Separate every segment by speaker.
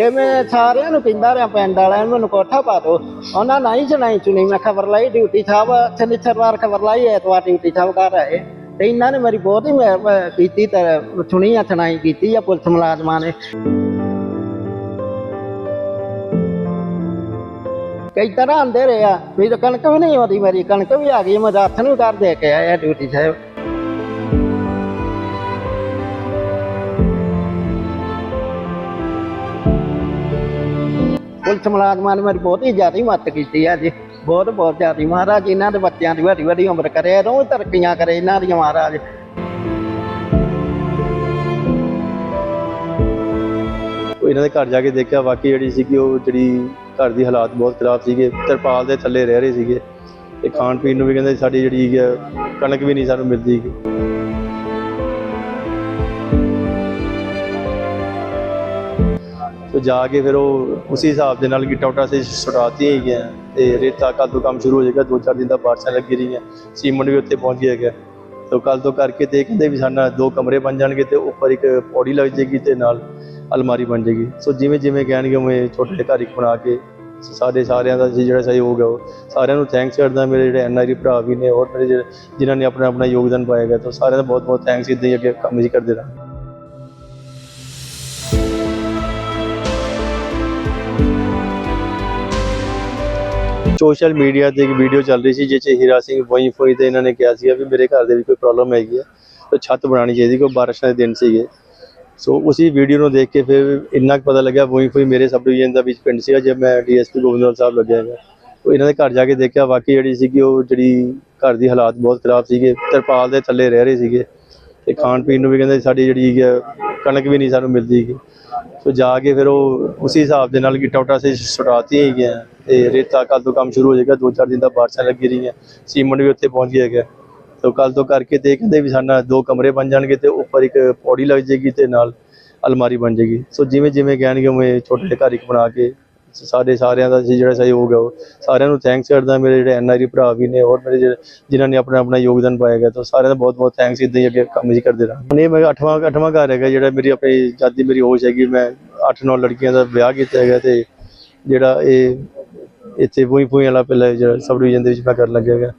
Speaker 1: ਤੇ ਮੈਂ ਸਾਰਿਆਂ ਨੂੰ ਕਹਿੰਦਾ ਰਿਹਾ ਪਿੰਡ ਵਾਲਿਆਂ ਨੂੰ ਮੈਨੂੰ ਕੋਠਾ ਪਾ ਦਿਓ ਉਹਨਾਂ ਨਹੀਂ ਸੁਣਾਈ ਚੁਣੀ। ਮੈਂ ਖਬਰ ਲਾਈ, ਡਿਊਟੀ ਸਾਹਿਬ ਸ਼ਨੀਚਰਵਾਰ ਖਬਰ ਲਾਈ, ਐਤਵਾਰ ਡਿਊਟੀ ਸਾਹਿਬ ਕਰ ਰਹੇ ਤੇ ਇਹਨਾਂ ਨੇ ਮੇਰੀ ਬਹੁਤ ਹੀ ਮਿਹਰ- ਅਹ ਕੀਤੀ ਤੇ ਸੁਣੀ ਆ, ਸੁਣਾਈ ਕੀਤੀ ਆ ਪੁਲਿਸ ਮੁਲਾਜ਼ਮਾਂ ਨੇ। ਕਈ ਤਰ੍ਹਾਂ ਆਂਦੇ ਰਹੇ ਆ। ਵੀ ਤਾਂ ਕਣਕ ਵੀ ਨਹੀਂ ਆਉਂਦੀ ਮੇਰੀ, ਕਣਕ ਵੀ ਆ ਗਈ। ਮੈਂ ਰਾਤ ਨੂੰ ਕਰ ਦੇ ਕੇ ਆਇਆ ਡਿਊਟੀ ਸਾਹਿਬ। ਪੁਲਿਸ ਮੁਲਾਜ਼ਮਾਂ ਨੇ ਮੇਰੀ ਬਹੁਤ ਹੀ ਜ਼ਿਆਦਾ ਮਦਦ ਕੀਤੀ ਆ ਜੀ। ਬਹੁਤ ਬਹੁਤ ਜ਼ਿਆਦਾ। ਮਹਾਰਾਜ, ਇਹਨਾਂ ਦੇ ਬੱਚਿਆਂ ਦੀ ਵੱਡੀ ਵੱਡੀ ਉਮਰ ਕਰੇ, ਰੋਜ਼ ਤਰੱਕੀਆਂ ਕਰੇ ਇਹਨਾਂ ਦੀਆਂ ਮਹਾਰਾਜ।
Speaker 2: ਇਹਨਾਂ ਦੇ ਘਰ ਜਾ ਕੇ ਦੇਖਿਆ ਵਾਕਈ ਜਿਹੜੀ ਸੀਗੀ ਉਹ ਜਿਹੜੀ ਘਰ ਦੀ ਹਾਲਾਤ ਬਹੁਤ ਖਰਾਬ ਸੀਗੇ। ਤਰਪਾਲ ਦੇ ਥੱਲੇ ਰਹਿ ਰਹੇ ਸੀਗੇ। ਤੇ ਖਾਣ ਪੀਣ ਨੂੰ ਵੀ ਕਹਿੰਦੇ ਸਾਡੀ ਜਿਹੜੀ ਕਣਕ ਵੀ ਨਹੀਂ ਸਾਨੂੰ ਮਿਲਦੀ। ਤੇ ਜਾ ਕੇ ਫਿਰ ਉਹ ਉਸੇ ਹਿਸਾਬ ਦੇ ਨਾਲ ਕਿ ਟੋਟਾ ਸੇ ਛੁਡਾਤੀ ਹੈਗੀਆਂ ਤੇ ਰੇਤਾ ਕੱਲ ਤੋਂ ਕੰਮ ਸ਼ੁਰੂ ਹੋ ਜਾਏਗਾ, ਦੋ ਚਾਰ ਦਿਨ ਦਾ ਬਾਰਿਸ਼ਾਂ ਲੱਗੀ ਰਹੀਆਂ, ਸੀਮੈਂਟ ਵੀ ਉੱਥੇ ਪਹੁੰਚ ਗਿਆ ਹੈਗਾ। ਤੇ ਕੱਲ ਤੋਂ ਕਰਕੇ ਤੇ ਕਹਿੰਦੇ ਵੀ ਸਾਡਾ ਦੋ ਕਮਰੇ ਬਣ ਜਾਣਗੇ ਤੇ ਉੱਪਰ ਇੱਕ ਪੌੜੀ ਲੱਗ ਜਾਏਗੀ ਤੇ ਨਾਲ ਅਲਮਾਰੀ ਬਣ ਜਾਏਗੀ। ਸੋ ਜਿਵੇਂ ਜਿਵੇਂ ਕਹਿਣਗੇ ਉਵੇਂ ਛੋਟੇ ਘਰ ਇੱਕ ਬਣਾ ਕੇ ਸਾਡੇ ਸਾਰਿਆਂ ਦਾ ਜੀ ਜਿਹੜਾ ਸਹਿਯੋਗ ਹੈ ਉਹ ਸਾਰਿਆਂ ਨੂੰ ਥੈਂਕਸ ਕਰਦਾ, ਮੇਰੇ ਜਿਹੜੇ ਐਨਆਰਈ ਭਰਾ ਵੀ ਨੇ ਹੋਰ ਮੇਰੇ ਜਿਹੜੇ ਜਿਨ੍ਹਾਂ ਨੇ ਆਪਣਾ ਆਪਣਾ ਯੋਗਦਾਨ ਪਾਇਆ ਗਿਆ ਤਾਂ ਸਾਰਿਆਂ ਦਾ ਬਹੁਤ ਬਹੁਤ ਥੈਂਕਸ ਇਦਾਂ ਹੀ ਅੱਗੇ ਕੰਮ ਜੀ ਕਰਦੇ ਰਹਾਂ ਸੋਸ਼ਲ ਮੀਡੀਆ ਤੇ ਇੱਕ ਵੀਡੀਓ ਚੱਲ ਰਹੀ ਸੀ ਜਿਸ 'ਚ ਹੀਰਾ ਸਿੰਘ ਵੋਈ ਫੋਈ ਤੇ ਇਹਨਾਂ ਨੇ ਕਿਹਾ ਸੀ ਵੀ ਮੇਰੇ ਘਰ ਦੇ ਵਿੱਚ ਕੋਈ ਪ੍ਰੋਬਲਮ ਹੈਗੀ ਹੈ, ਤਾਂ ਛੱਤ ਬਣਾਉਣੀ ਚਾਹੀਦੀ ਕੋਈ ਬਾਰਿਸ਼ਾਂ ਦੇ ਦਿਨ ਸੀਗੇ। ਸੋ ਉਸੇ ਵੀਡੀਓ ਨੂੰ ਦੇਖ ਕੇ ਫਿਰ ਇੰਨਾ ਕੁ ਪਤਾ ਲੱਗਿਆ ਵੋਈ ਫੋਈ ਮੇਰੇ ਸਬ ਡਿਵੀਜ਼ਨ ਦਾ ਵਿੱਚ ਪਿੰਡ ਸੀਗਾ ਜਦ ਮੈਂ ਡੀਐਸਪੀ ਗੋਬਿੰਦਵਾਲ ਸਾਹਿਬ ਲੱਗਿਆ ਹੈਗਾ। ਉਹ ਇਹਨਾਂ ਦੇ ਘਰ ਜਾ ਕੇ ਦੇਖਿਆ, ਵਾਕਈ ਜਿਹੜੀ ਸੀਗੀ ਉਹ ਜਿਹੜੀ ਘਰ ਦੀ ਹਾਲਾਤ ਬਹੁਤ ਖਰਾਬ ਸੀਗੇ, ਤਰਪਾਲ ਦੇ ਥੱਲੇ ਰਹਿ ਰਹੇ ਸੀਗੇ। ਤੇ ਖਾਣ ਪੀਣ ਨੂੰ ਵੀ ਕਹਿੰਦੇ ਸਾਡੀ ਜਿਹੜੀ ਹੈਗੀ ਕਣਕ ਵੀ ਨਹੀਂ ਸਾਨੂੰ ਮਿਲਦੀ ਹੈਗੀ। ਸੋ ਜਾ ਕੇ ਫਿਰ ਉਹ ਉਸੇ ਹਿਸਾਬ ਦੇ ਨਾਲ ਕਿ ਟੋਟਾ ਸੇ ਛੁਡਾਤੀ ਹੈਗੀਆਂ। ਤੇ ਰੇਤਾ ਕੱਲ ਤੋਂ ਕੰਮ ਸ਼ੁਰੂ ਹੋ ਜਾਏਗਾ, ਦੋ ਚਾਰ ਦਿਨ ਦਾ ਬਾਰਿਸ਼ਾਂ ਲੱਗੀ ਰਹੀਆਂ। ਸੀਮੈਂਟ ਵੀ ਉੱਥੇ ਪਹੁੰਚ ਗਿਆ ਹੈਗਾ। ਤੇ ਕੱਲ ਤੋਂ ਕਰਕੇ ਤੇ ਕਹਿੰਦੇ ਵੀ ਸਾਡਾ ਦੋ ਕਮਰੇ ਬਣ ਜਾਣਗੇ ਤੇ ਉੱਪਰ ਇੱਕ ਪੌੜੀ ਲੱਗ ਜਾਏਗੀ ਤੇ ਨਾਲ ਅਲਮਾਰੀ ਬਣ ਜਾਏਗੀ। ਸੋ ਜਿਵੇਂ ਜਿਵੇਂ ਕਹਿਣਗੇ ਉਵੇਂ ਛੋਟੇ ਘਰ ਇੱਕ ਬਣਾ ਕੇ ਸਾਡੇ ਸਾਰਿਆਂ ਦਾ ਜਿਹੜਾ ਸਹਿਯੋਗ ਹੈ ਉਹ। ਸਾਰਿਆਂ ਨੂੰ ਥੈਂਕਸ ਕਰਦਾ, ਮੇਰੇ ਜਿਹੜੇ ਐਨਆਰਈ ਭਰਾ ਵੀ ਨੇ ਹੋਰ ਮੇਰੇ ਜਿਹੜੇ ਜਿਨ੍ਹਾਂ ਨੇ ਆਪਣਾ ਆਪਣਾ ਯੋਗਦਾਨ ਪਾਇਆ ਗਿਆ ਤਾਂ ਸਾਰਿਆਂ ਦਾ ਬਹੁਤ ਬਹੁਤ ਥੈਂਕਸ ਇਦਾਂ ਹੀ ਅੱਗੇ ਕੰਮ ਜੀ ਕਰਦੇ ਰਹਾਂ ਨਹੀਂ ਮੈਂ ਅੱਠਵਾਂ ਅੱਠਵਾਂ ਘਰ ਹੈਗਾ, ਜਿਹੜਾ ਮੇਰੀ ਆਪਣੀ ਜਾਦੀ ਮੇਰੀ ਹੋਸ਼ ਹੈਗੀ, ਮੈਂ ਅੱਠ ਨੌ ਲੜਕੀਆਂ ਦਾ ਵਿਆਹ ਕੀਤਾ ਹੈਗਾ ਤੇ ਜਿਹੜਾ ਇਹ ਇੱਥੇ ਪੂਈ ਪੂਈ ਵਾਲਾ ਪਹਿਲਾਂ ਜਿਹੜਾ ਸਬ ਡਿਵੀਜ਼ਨ ਦੇ ਵਿੱਚ ਮੈਂ ਕਰਨ ਲੱਗਿਆ ਹੈਗਾ।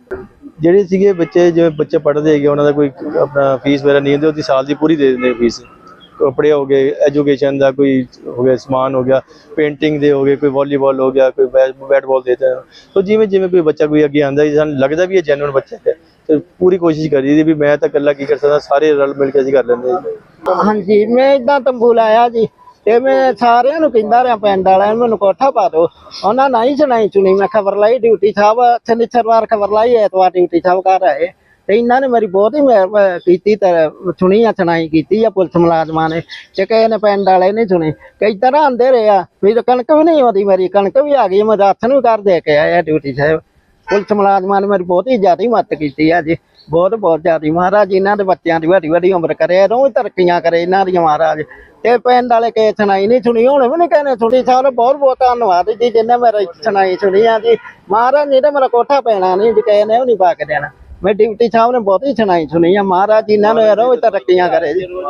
Speaker 2: ਜਿਹੜੇ ਸੀਗੇ ਬੱਚੇ, ਜਿਵੇਂ ਬੱਚੇ ਪੜ੍ਹਦੇ ਹੈਗੇ, ਉਹਨਾਂ ਦਾ ਕੋਈ ਆਪਣਾ ਫੀਸ ਵਗੈਰਾ ਨਹੀਂ ਹੁੰਦੀ, ਉਹਦੀ ਸਾਲ ਦੀ ਪੂਰੀ ਦੇ ਦਿੰਦੇ ਫੀਸ ਕੱਪੜੇ ਹੋ ਗਏ ਐਜੂਕੇਸ਼ਨ ਦਾ ਕੋਈ ਹੋ ਗਿਆ, ਸਮਾਨ ਹੋ ਗਿਆ ਪੇਂਟਿੰਗ ਦੇ ਹੋ ਗਏ, ਕੋਈ ਵਾਲੀਬਾਲ ਹੋ ਗਿਆ, ਕੋਈ ਬੈਟ ਬਾਲ ਦੇਤਾ। ਸੋ ਜਿਵੇਂ ਜਿਵੇਂ ਕੋਈ ਬੱਚਾ ਕੋਈ ਅੱਗੇ ਆਂਦਾ ਸਾਨੂੰ ਲੱਗਦਾ ਵੀ ਇਹ ਜੈਨੂਇਨ ਬੱਚਾ ਹੈ। ਤੇ ਪੂਰੀ ਕੋਸ਼ਿਸ਼ ਕਰੀ ਦੀ ਵੀ ਮੈਂ ਤਾਂ ਇਕੱਲਾ ਕੀ ਕਰ ਸਕਦਾ, ਸਾਰੇ ਰਲ ਮਿਲ ਕੇ ਅਸੀਂ ਕਰ ਲੈਂਦੇ
Speaker 1: ਹਾਂਜੀ, ਮੈਂ ਇਦਾਂ ਤੰਬੂ ਲਾਇਆ ਜੀ, ਤੇ ਮੈਂ ਸਾਰਿਆਂ ਨੂੰ ਕਹਿੰਦਾ ਰਿਹਾ, ਪਿੰਡ ਵਾਲਿਆਂ ਮੈਨੂੰ ਕੋਠਾ ਪਾ ਦਿਓ। ਉਹਨਾਂ ਨਹੀਂ ਸੁਣਾਈ ਚੁਣੀ ਮੈਂ ਖਬਰ ਲਾਈ, ਡਿਊਟੀ ਸਾਹਿਬ ਸ਼ਨੀਚਰਵਾਰ ਖਬਰ ਲਾਈ, ਐਤਵਾਰ ਡਿਊਟੀ ਸਾਹਿਬ ਕਰ ਆਏ। ਤੇ ਇਹਨਾਂ ਨੇ ਮੇਰੀ ਬਹੁਤ ਹੀ ਮਿਹਰ- ਅਹ ਕੀਤੀ ਤੇ ਸੁਣੀ ਆ, ਸੁਣਾਈ ਕੀਤੀ ਆ ਪੁਲਿਸ ਮੁਲਾਜ਼ਮਾਂ ਨੇ। ਤੇ ਕਿਸੇ ਨੇ ਪਿੰਡ ਵਾਲੇ ਨਹੀਂ ਸੁਣੀ। ਕਈ ਤਰ੍ਹਾਂ ਆਂਦੇ ਰਹੇ ਆ। ਵੀ ਤਾਂ ਕਣਕ ਵੀ ਨਹੀਂ ਆਉਂਦੀ ਮੇਰੀ, ਕਣਕ ਵੀ ਆ ਗਈ, ਮੈਂ ਰਾਤ ਨੂੰ ਕਰ ਦੇ ਕੇ ਆਇਆ ਡਿਊਟੀ ਸਾਹਿਬ ਪੁਲਿਸ ਮੁਲਾਜ਼ਮਾਂ ਨੇ ਮੇਰੀ ਬਹੁਤ ਹੀ ਜ਼ਿਆਦਾ ਮਦਦ ਕੀਤੀ ਆ ਜੀ। ਬਹੁਤ ਬਹੁਤ ਜ਼ਿਆਦਾ। ਮਹਾਰਾਜ ਇਹਨਾਂ ਦੇ ਬੱਚਿਆਂ ਦੀ ਵੱਡੀ ਵੱਡੀ ਉਮਰ ਕਰੇ ਰੋਜ਼ ਤਰੱਕੀਆਂ ਕਰੇ ਇਹਨਾਂ ਦੀਆਂ ਮਹਾਰਾਜ। ਤੇ ਪਿੰਡ ਵਾਲੇ ਕੇ ਸੁਣਾਈ ਨਹੀਂ ਸੁਣੀ, ਹੁਣ ਵੀ ਨਹੀਂ ਕਹਿੰਦੇ ਸੁਣੀ। ਸਾਹਿਬ ਸਾਰਾ ਬਹੁਤ ਬਹੁਤ ਧੰਨਵਾਦ ਜੀ ਜਿੰਨੇ ਮੇਰੀ ਸੁਣਾਈ ਸੁਣੀ ਆ ਜੀ। ਮਹਾਰਾਜ ਨੇ ਤਾਂ ਮੇਰਾ ਕੋਠਾ ਪੈਣਾ ਨਹੀਂ ਜੀ ਕਿਸੇ ਨੇ ਉਹ ਨਹੀਂ ਪਾ ਕੇ ਦੇਣਾ। ਮੈਂ ਡਿਊਟੀ ਸਾਹਿਬ ਨੇ ਬਹੁਤੀ ਸੁਣਾਈ ਸੁਣੀ ਆ, ਮਹਾਰਾਜ ਇਹਨਾਂ ਨੂੰ ਰੋਜ਼ ਤਰੱਕੀਆਂ ਕਰੇ ਜੀ।